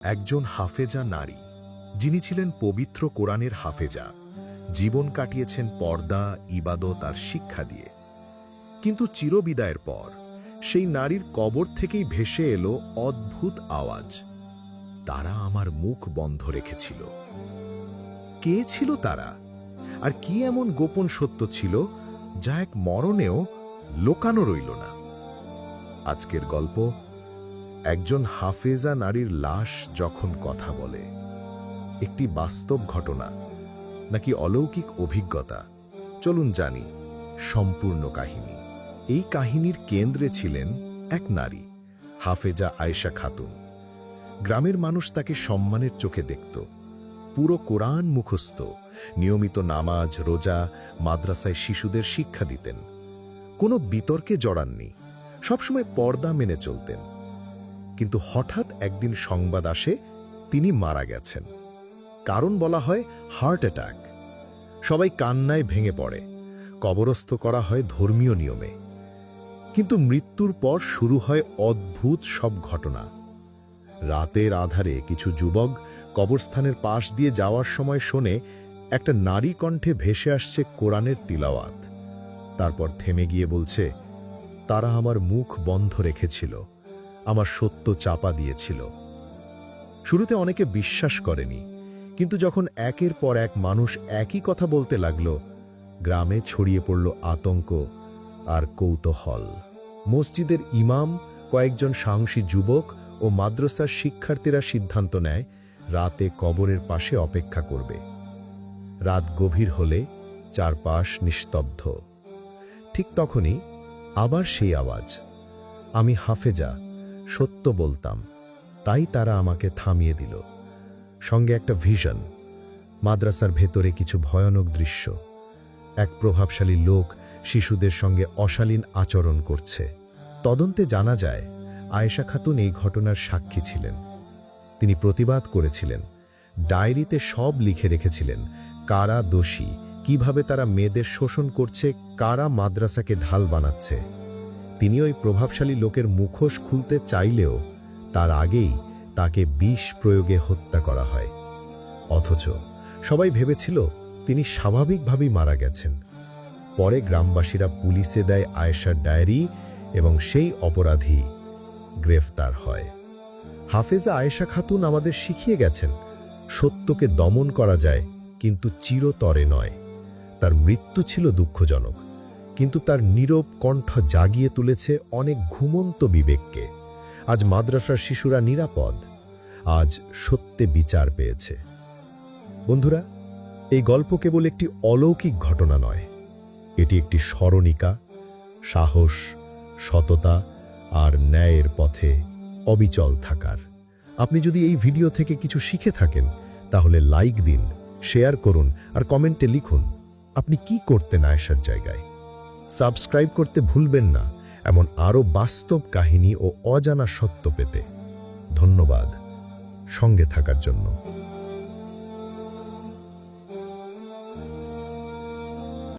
একজন হাফেজা নারী, যিনি ছিলেন পবিত্র কোরআনের হাফেজা, জীবন কাটিয়েছেন পর্দা, ইবাদত আর শিক্ষা দিয়ে। কিন্তু চিরবিদায়ের পর সেই নারীর কবর থেকেই ভেসে এলো অদ্ভুত আওয়াজ। তারা আমার মুখ বন্ধ রেখেছিল। কে ছিল তারা? আর কি এমন গোপন সত্য ছিল যা এক মরণেও লোকানো রইল না? আজকের গল্প একজন হাফেজা নারীর লাশ যখন কথা বলে, একটি বাস্তব ঘটনা নাকি অলৌকিক অভিজ্ঞতা? চলুন জানি, সম্পূর্ণ কাহিনী। এই কাহিনীর কেন্দ্রে ছিলেন এক নারী, হাফেজা আয়েশা খাতুন। গ্রামের মানুষ তাকে সম্মানের চোখে দেখত। পুরো কোরআন মুখস্থ, নিয়মিত নামাজ, রোজা, মাদ্রাসায় শিশুদের শিক্ষা দিতেন। কোনো বিতর্কে জড়াননি, সবসময় পর্দা মেনে চলতেন। কিন্তু হঠাৎ একদিন সংবাদ আসে, তিনি মারা গেছেন। কারণ বলা হয় হার্ট অ্যাটাক। সবাই কান্নায় ভেঙে পড়ে। কবরস্থ করা হয় ধর্মীয় নিয়মে। কিন্তু মৃত্যুর পর শুরু হয় অদ্ভুত সব ঘটনা। রাতের আধারে কিছু যুবক কবরস্থানের পাশ দিয়ে যাওয়ার সময় শোনে একটা নারী কণ্ঠে ভেসে আসছে কোরআনের তিলাওয়াত। তারপর থেমে গিয়ে বলছে, তারা আমার মুখ বন্ধ রেখেছিল। আমার সত্য চাপা দিয়েছিল। শুরুতে অনেকে বিশ্বাস করেনি, কিন্তু যখন একের পর এক মানুষ একই কথা বলতে লাগল, গ্রামে ছড়িয়ে পড়ল আতঙ্ক আর কৌতূহল। মসজিদের ইমাম, কয়েকজন সাহসী যুবক ও মাদ্রাসার শিক্ষার্থীরা সিদ্ধান্ত নেয়, রাতে কবরের পাশে অপেক্ষা করবে। রাত গভীর হলে চারপাশ নিস্তব্ধ। ঠিক তখনই আবার সেই আওয়াজ, আমি হাফেজা সত্য বলতাম। তাই তারা আমাকে থামিয়ে দিল। সঙ্গে একটা ভিশন, মাদ্রাসার ভেতরে কিছু ভয়ানক দৃশ্য। এক প্রভাবশালী লোক শিশুদের সঙ্গে অশালীন আচরণ করছে। তদন্তে জানা যায়, আয়েশা খাতুন এই ঘটনার সাক্ষী ছিলেন। তিনি প্রতিবাদ করেছিলেন। ডায়েরিতে সব লিখে রেখেছিলেন, কারা দোষী, কীভাবে তারা মেয়েদের শোষণ করছে, কারা মাদ্রাসাকে ঢাল বানাচ্ছে। তিনি ওই প্রভাবশালী লোকের মুখোশ খুলতে চাইলেও তার আগেই তাকে বিষ প্রয়োগে হত্যা করা হয়। অথচ সবাই ভেবেছিল তিনি স্বাভাবিকভাবেই মারা গেছেন। পরে গ্রামবাসীরা পুলিশে দেয় আয়েশার ডায়েরি এবং সেই অপরাধী গ্রেফতার হয়। হাফেজা আয়েশা খাতুন আমাদের শিখিয়ে গেছেন, সত্যকে দমন করা যায় কিন্তু চিরতরে নয়। তার মৃত্যু ছিল দুঃখজনক। কিন্তু তার নীরব কণ্ঠ জাগিয়ে তুলেছে অনেক ঘুমন্ত বিবেককে। আজ মাদ্রাসার শিশুরা নিরাপদ। আজ সত্যে বিচার পেয়েছে। বন্ধুরা, এই গল্প কেবল একটি অলৌকিক ঘটনা নয়। এটি একটি স্মরণিকা, সাহস, সততা আর ন্যায়ের পথে অবিচল থাকার। আপনি যদি এই ভিডিও থেকে কিছু শিখে থাকেন, তাহলে লাইক দিন, শেয়ার করুন আর কমেন্টে লিখুন, আপনি কি করতেন আয়েশার জায়গায়? সাবস্ক্রাইব করতে ভুলবেন না এমন আরও বাস্তব কাহিনী ও অজানা সত্য পেতে। ধন্যবাদ। সঙ্গে থাকার জন্য।